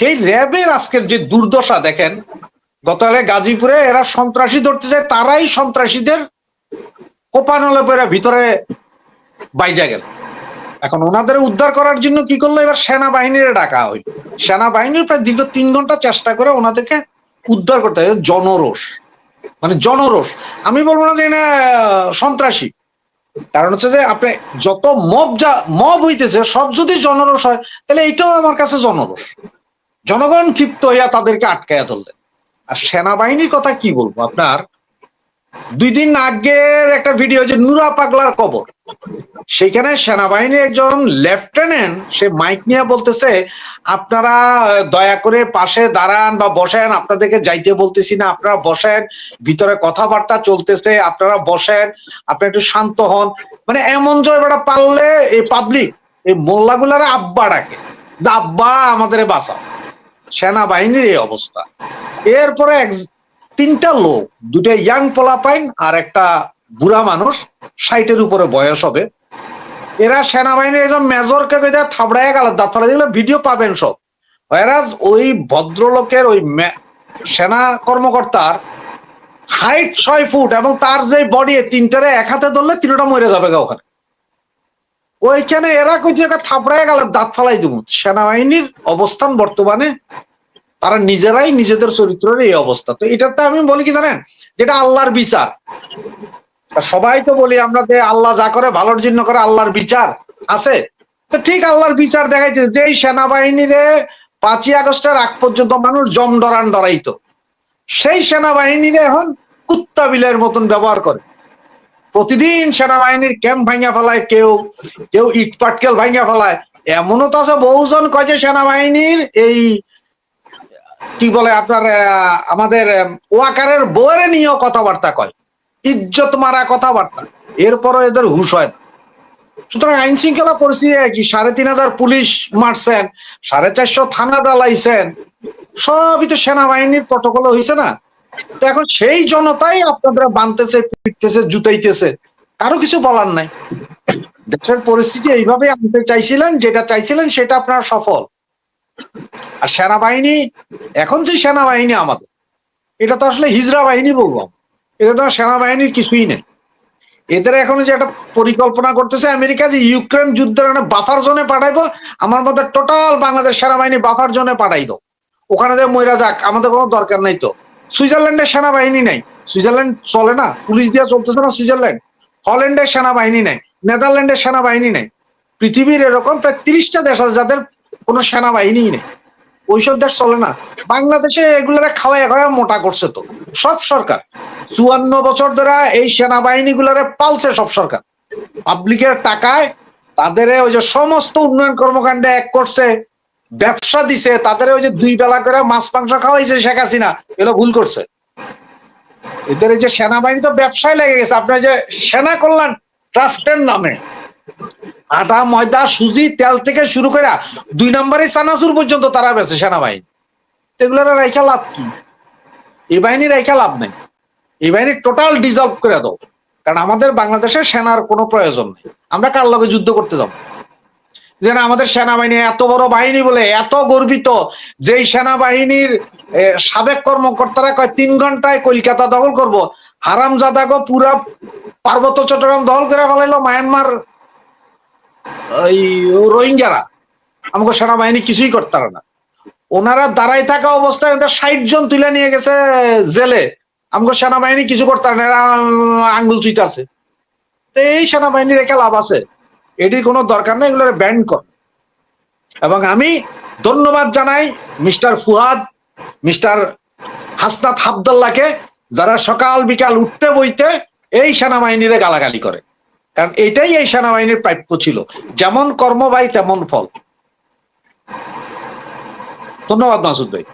সেই র্যাবের আজকের যে দুর্দশা, দেখেন, গতকালে গাজীপুরে এরা সন্ত্রাসী ধরতে যায়, তারাই সন্ত্রাসীদের কোপানলে পরে ভিতরে বাইজা গেল। এখন ওনাদের উদ্ধার করার জন্য কি করল? এবার সেনাবাহিনীর ডাকা হইল। সেনাবাহিনীর প্রায় দীর্ঘ তিন ঘণ্টা চেষ্টা করে ওনাদেরকে উদ্ধার করতে হয়। জনরোষ। মানে জনরোষ। আমি বলব না যে না সন্ত্রাসী। কারণ হচ্ছে যে আপনি যত মব যা, মব হইতেছে, সব যদি জনরোষ হয়, তাহলে এইটাও আমার কাছে জনরোষ। জনগণ ক্ষিপ্ত হইয়া তাদেরকে আটকাইয়া ধরলেন। আর সেনাবাহিনীর কথা কি বলব আপনার? দুই দিন আগের একটা ভিডিও যে নুরা পাগলার কবর সেখানে সেনাবাহিনীর একজন লেফটেন্যান্ট, সে মাইক নিয়ে বলতেছে, আপনারা দয়া করে পাশে দাঁড়ান বা বসেন, আপনাদেরকে যাইতে বলতেছি না, আপনারা বসেন, ভিতরে কথাবার্তা চলতেছে, আপনারা বসেন, আপনি একটু শান্ত হন। মানে এমন জয় বেটা পারলে এই পাবলিক এই মোল্লাগুলারে আব্বা ডাকে, যে, আব্বা আমাদের বাঁচাও। সেনাবাহিনীর এই অবস্থা। এরপরে এক, তিনটা লোক, দুটো ইয়াং পোলাপাইন আর একটা বুড়া মানুষ, ষাটের উপরে বয়স হবে। এরা সেনাবাহিনীর একজন মেজরকে কইতে থাবড়ায় গেল দাঁত ফেলা যেগুলো ভিডিও পাবেন সব। এরা ওই ভদ্রলোকের ওই সেনা কর্মকর্তার হাইট ছয় ফুট এবং তার যে বডি তিনটারে এক হাতে ধরলে তিনটা মরে যাবে ওখানে। ওইখানে এরা কইছে থাপড়ায় গেল, দাঁত ফেলাই দিব। সেনাবাহিনীর অবস্থান বর্তমানে, তারা নিজেরাই নিজেদের চরিত্রের এই অবস্থা। তো এটাতে আমি বলি কি জানেন? যেটা আল্লাহর বিচার। সবাই তো বলি আমরা যে আল্লাহ যা করে, ভালোর জন্য করে আল্লাহর বিচার আছে। তো ঠিক আল্লাহর বিচার দেখাইতে যেই সেনাবাহিনীরে পাঁচই আগস্টের আগ পর্যন্ত মানুষ জম ডরান ডরাইতো। সেই সেনাবাহিনীরে এখন কুত্তা বিলের মতন ব্যবহার করে। প্রতিদিন সেনাবাহিনীর ক্যাম্প ভাঙা ফেলায়, কেউ কেউ ইট পাটকেল ভাঙা ফেলায়। এমনও তো আছে বহুজন কয় যে সেনাবাহিনীর এই, কি বলে আপনার আমাদের ওয়াকারের বইয়ের নিয়েও কথাবার্তা কয়। ইজ্জত মারা কথাবার্তা। এরপরও এদের হুশ হয় না। সুতরাং আইন শৃঙ্খলা পরিস্থিতি সাড়ে তিন হাজার পুলিশ মারছেন, সাড়ে চারশো থানা দালাইছেন সবই তো সেনাবাহিনীর প্রটোকলে হয়েছে না। তো এখন সেই জনতাই আপনাদের বানতেছে। পিটতেছে জুতাইতেছে। কারও কিছু বলার নাই। দেশের পরিস্থিতি এইভাবে আনতে চাইছিলেন, যেটা চাইছিলেন, সেটা আপনার সফল। আর সেনাবাহিনী, এখন যে সেনাবাহিনী আমাদের, এটা তো আসলে হিজরা বাহিনী বলব। এটা তো সেনাবাহিনীর কিছুই নেই। এদের এখন যে একটা পরিকল্পনা করতেছে, আমেরিকা যে ইউক্রেন যুদ্ধের বাফার জোনে পাঠাইবো, আমার মধ্যে টোটাল বাংলাদেশ সেনাবাহিনী বাফার জোনে পাঠাই দাও। ওখানে যে মইরা যাক, আমাদের কোনো দরকার নাই তো। সুইজারল্যান্ডের সেনাবাহিনী নাই। সুইজারল্যান্ড চলে না, পুলিশ দিয়ে চলতেছে না সুইজারল্যান্ড। হল্যান্ডের সেনাবাহিনী নেই, নেদারল্যান্ডের সেনাবাহিনী নেই। পৃথিবীর এরকম প্রায় তিরিশটা দেশ আছে যাদের কোনো সেনাবাহিনী নেই। ওইসব দেশ চলে না। বাংলাদেশে এগুলারে খাওয়ায় খাওয়ায় মোটা করছে তো, সব সরকার। চুয়ান্ন বছর ধরে এই সেনাবাহিনী গুলারে পালছে সব সরকার। পাবলিকের টাকায় তাদের ওই যে সমস্ত উন্নয়ন কর্মকাণ্ডে এক করছে, ব্যবসা দিছে, তাদের ওই যে দুই বেলা করে মাছ মাংস খাওয়াইছে শেখ হাসিনা এগুলো ভুল করছে। এদের যে সেনাবাহিনী তো ব্যবসায় লেগে গেছে। আপনার যে সেনা কল্যাণ ট্রাস্টের নামে। আটা ময়দা, সুজি, তেল থেকে শুরু করে দুই নম্বরে চানাচুর পর্যন্ত তারা বেছে সেনাবাহিনী। তো এগুলোর রাইখা লাভ কি? এই বাহিনী রাইখা লাভ নেই। এই বাহিনী টোটাল ডিজলভ করে দাও। কারণ আমাদের বাংলাদেশে সেনার কোনো প্রয়োজন নেই। আমরা কার লগে যুদ্ধ করতে যাব? যেন আমাদের সেনাবাহিনী এত বড় বাহিনী বলে, এত গর্বিত, যেই সেনাবাহিনীর সাবেক কর্মকর্তারা কয়, তিন ঘন্টায় কলকাতা দখল করব। হারাম জাদাগো পুরা পার্বত্য চট্টগ্রাম দখল করে ফেলাইলো, মায়ানমার, ওই রোহিঙ্গারা। আমাকে সেনাবাহিনী কিছুই করতে পারে না। ওনারা দাঁড়াই থাকা অবস্থায় ওদের ষাট জন তুলে নিয়ে গেছে জেলে। আমাকে সেনাবাহিনী কিছু করতে পারে না আঙ্গুল চুইতাছে। তো এই সেনাবাহিনীর রেখে লাভ আছে। এটির কোনো দরকার নেই এগুলো ব্যান্ড কর। এবং আমি ধন্যবাদ জানাই মিস্টার ফুহাদ, মিস্টার হাসনাত হাবদুল্লাহকে, যারা সকাল বিকাল উঠতে বইতে এই সেনাবাহিনীরে গালাগালি করে। কারণ এটাই এই সেনাবাহিনীর প্রাপ্য ছিল। যেমন কর্ম ভাই তেমন ফল। ধন্যবাদ মাসুদ ভাই।